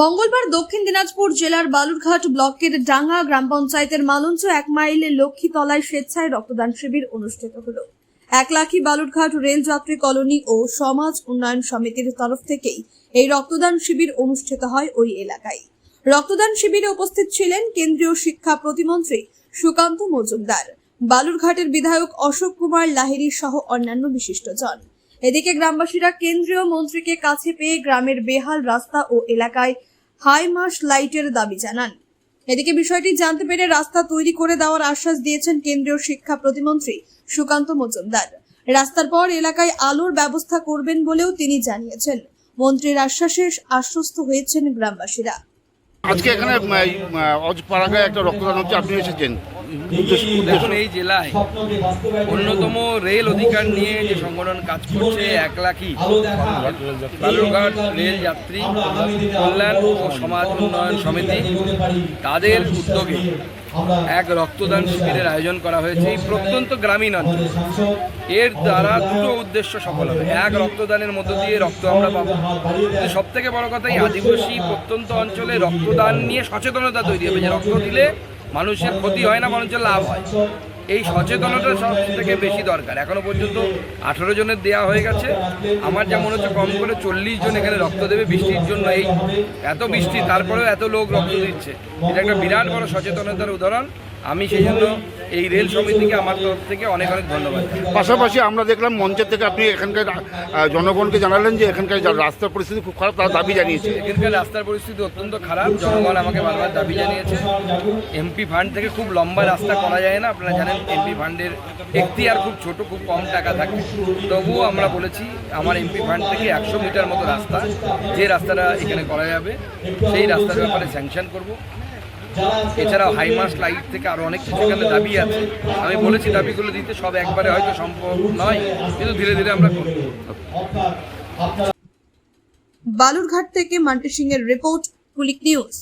মঙ্গলবার দক্ষিণ দিনাজপুর জেলার বালুরঘাট ব্লকের ডাঙ্গা গ্রাম পঞ্চায়েতের মালঞ্চ এক মাইলে লক্ষ্মীতলায় স্বেচ্ছায় রক্তদান শিবির অনুষ্ঠিত হল। এক লাখি বালুরঘাট রেলযাত্রী কলোনি ও সমাজ উন্নয়ন সমিতির তরফ থেকেই এই রক্তদান শিবির অনুষ্ঠিত হয় ওই এলাকায়। রক্তদান শিবিরে উপস্থিত ছিলেন কেন্দ্রীয় শিক্ষা প্রতিমন্ত্রী সুকান্ত মজুমদার, বালুরঘাটের বিধায়ক অশোক কুমার লাহিড়ী সহ অন্যান্য বিশিষ্টজন। এদিকে গ্রামবাসীরা কেন্দ্রীয় মন্ত্রীকে কাছে পেয়ে গ্রামের বেহাল রাস্তা ও এলাকায় হাই মাস লাইটের দাবি জানান। এদিকে বিষয়টি জানতে পেরে রাস্তা তৈরি করে দেওয়ার আশ্বাস দিয়েছেন কেন্দ্রীয় শিক্ষা প্রতিমন্ত্রী সুকান্ত মজুমদার। রাস্তার পর এলাকায় আলোর ব্যবস্থা করবেন বলেও তিনি জানিয়েছেন। মন্ত্রীর আশ্বাসে আশ্বস্ত হয়েছেন গ্রামবাসীরা। আজকে এখানে অজপাড়াগায় একটা রক্তদান হচ্ছে আপনি এসেছেন। দেখুন এই জেলায় অন্যতম রেল অধিকার নিয়ে যে সংগঠন কাজ করছে এক লাখই বালুরঘাট রেল যাত্রী কল্যাণ ও সমাজ উন্নয়ন সমিতি, তাদের উদ্যোগে এক রক্তদান শিবিরের আয়োজন করা হয়েছে। এই প্রত্যন্ত গ্রামীণ অঞ্চল। এর দ্বারা দুটো উদ্দেশ্য সফল হবে। এক, রক্তদানের মধ্য দিয়ে রক্ত আমরা পাবো। সব থেকে বড় কথা, এই আদিবাসী প্রত্যন্ত অঞ্চলে রক্তদান নিয়ে সচেতনতা তৈরি হবে। যে রক্ত দিলে মানুষের ক্ষতি হয় না, মানুষের লাভ হয়। এই সচেতনতা সব থেকে বেশি দরকার। এখনও পর্যন্ত আঠেরো জনের দেয়া হয়ে গেছে। আমার যেমন মনে হচ্ছে কম করে চল্লিশ জন এখানে রক্ত দেবে বৃষ্টির জন্য এই। এত বৃষ্টি, তারপরেও এত লোক রক্ত দিচ্ছে। এটা একটা বিরাট বড় সচেতনতার উদাহরণ। আমি সেই জন্য এই রেল সমিতিকে আমার তরফ থেকে অনেক অনেক ধন্যবাদ। পাশাপাশি আমরা দেখলাম মঞ্চের থেকে আপনি এখানকার জনগণকে জানালেন যে এখানকার রাস্তার পরিস্থিতি খুব খারাপ তার দাবি জানিয়েছে। এখানকার রাস্তার পরিস্থিতি অত্যন্ত খারাপ জনগণ আমাকে বারবার দাবি জানিয়েছে। এমপি ফান্ড থেকে খুব লম্বা রাস্তা করা যায় না আপনারা জানেন এমপি ফান্ডের এখতিয়ার খুব ছোট খুব কম টাকা থাকে। তবুও আমরা বলেছি আমার এমপি ফান্ড থেকে একশো মিটার মতো রাস্তা যে রাস্তাটা এখানে করা যাবে সেই রাস্তার ব্যাপারে স্যাংশন করব। এছাড়াও হাইমাস লাইট থেকে আরও অনেক কিছু এখানে দাবি আছে। আমি বলেছি দাবিগুলো দিতে সব একবারে হয়তো সম্ভব নয়, কিন্তু ধীরে ধীরে আমরা করব। বালুরঘাট থেকে মান্টি সিং এর রিপোর্ট, কুলিক নিউজ।